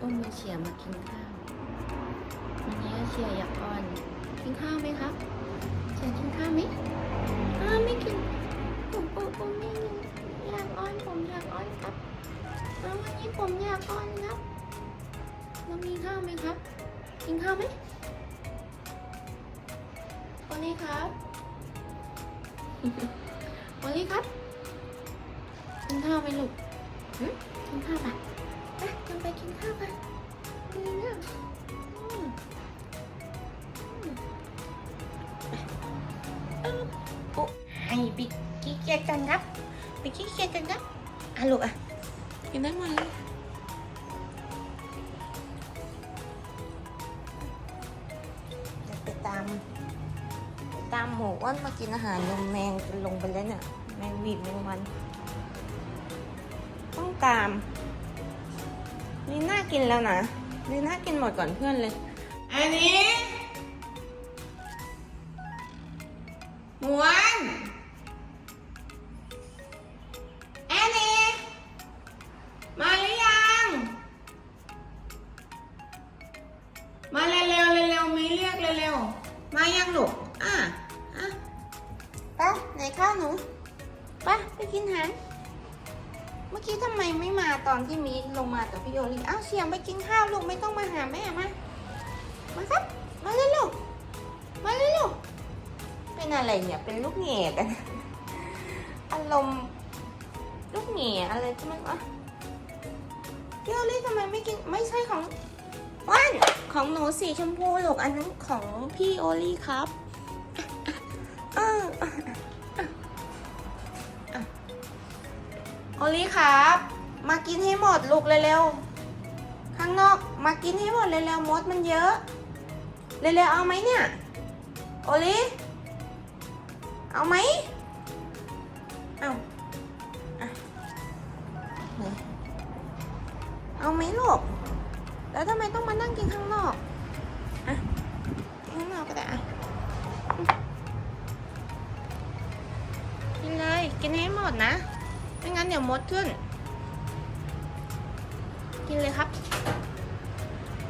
อุ้มมาเชียมากินข้าววันนี้เชียอยากอ้อน กินข้าวไหมครับเชียกินข้าวไหมอ้าไม่กินผมผมผมไม่กินอยากอ้อนผมอยากอ้อนครับแล้ววันนี้ผมอยากอ้อนครับเรามีข้าวไหมครับ กินข้าวไหมโอลี่ครับโอลี่ครับกินข้าวไหมลูกกินข้าวปะ ไปเราไปกินข้าวกันดีนะอืมอืมเออโอ้ให้ไปขี้เกียจกันครับไปขี้เกียจกันครับอะลูกอะกินได้ไหมดเลยเดี๋ยวไปตามไปตามหมูอ้วนมากินอาหารนมแมงจนลงไปแล้วเนี่ยแมงวีดแมงวันต้องตาม นี่น่ากินแล้วนะนี่น่ากินหมดก่อนเพื่อนเลย อันนี้หมวนอันนี้ มาหรือยัง มาเร็วๆเร็วๆมีเรียกเร็วๆมายังลูกอะอะไปไหนข้าวหนูไปไปกินหารเมื่อกี้ทำไมไม่มาตอนที่มีลงมากับพี่โยลีอ้าวเสียงไปกินข้าวลูกไม่ต้องมาหาแม่มามาครับ มาเลยลูก มาเลยลูก เป็นอะไรเนี่ยเป็นลูกเหง่กันอารมณ์ลูกเหง่อะไรที่มันวะพี่โอลี่ทำไมไม่กินไม่ใช่ของว่านของหนูสีชมพูลูกอันนั้นของพี่โอลี่ครับ เออ โอลี่ครับ มากินให้หมดลูกเร็วๆ ข้างนอกมากินให้หมดเร็วๆมดมันเยอะ เร็วๆเอาไหมเนี่ย โอลี่ เอาไหม เอาอะเอาไหมลูก แล้วทำไมต้องมานั่งกินข้างนอกอะข้างนอกก็ได้อะกินเลย กินให้หมดนะ ไม่งั้นเดี๋ยวมดขึ้น กินเลยครับ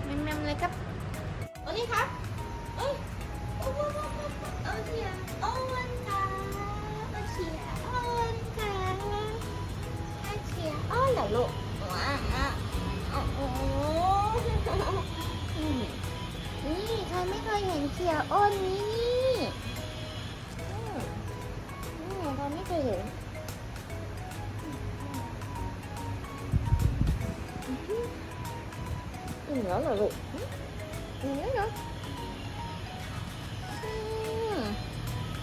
แมมๆเลยครับโอ้นี่ครับเอ้ยโอ้โหโอ้เชียโอ้วันค่ะโอ้เชียโอ้วันค่ะโอ้เชียโอ้เหรอลูกว้าอะโอ้โหอืมนี่ใครไม่เคยเห็นเชียอ้นนี้นี่นี่ใครไม่เคยเห็น อืมแล้เหรอลูกอืมแล้เหรอ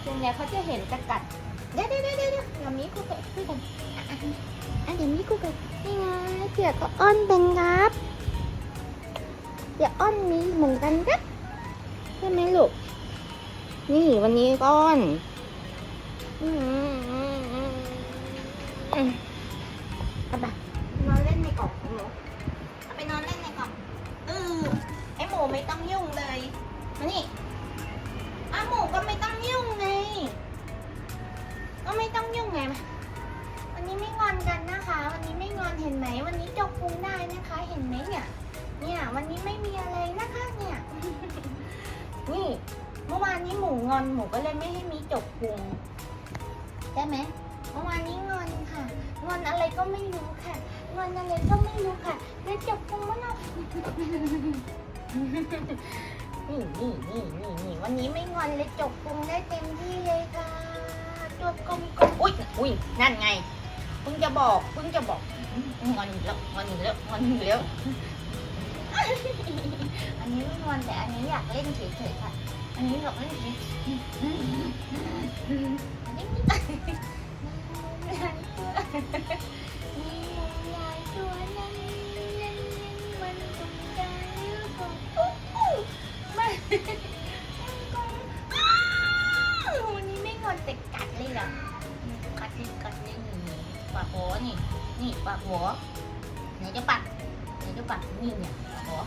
ส่วนใหญ่เขาจะเห็นจะกัดเดี๋ยวเดี๋ยวเดี๋ยวเดี๋ยวเดี๋ยวมีคู่กันคุยกันอะอะอะเดี๋ยวมีคู่กันนี่ไงเสือก็อ้อนเป็นครับเสืออ้อนมีเหมือนกันครับใช่ไหมลูกนี่วันนี้ก็อ้อน อืม วันนี้จกพุงได้นะคะ เห็นไหมเนี่ย เนี่ยวันนี้ไม่มีอะไรนะคะเนี่ย นี่เมื่อวานนี้หมูงอนหมูก็เลยไม่ให้มีจกพุงได้ไหมเมื่อวานนี้งอนค่ะ งอนอะไรก็ไม่รู้ค่ะงอนอะไรก็ไม่รู้ค่ะเลยจกพุงมาหน่อยนี่นี่นี่นี่นี่วันนี้ไม่งอนเลยจกพุงได้เต็มที่เลยค่ะตัวกลมกลมอุ้ยอุ้ยนั่นไง เพิ่งจะบอกเพิ่งจะบอกงอนอีกแล้วงอนอีกแล้วงอนอีกแล้ว อันนี้ไม่งอนแต่อันนี้อยากเล่นเฉยๆค่ะ อันนี้อยากเล่นเฉยๆ นี่ นี่ปากหัวไหนจะปัดไหนจะปัดนี่เนี่ยปากหัว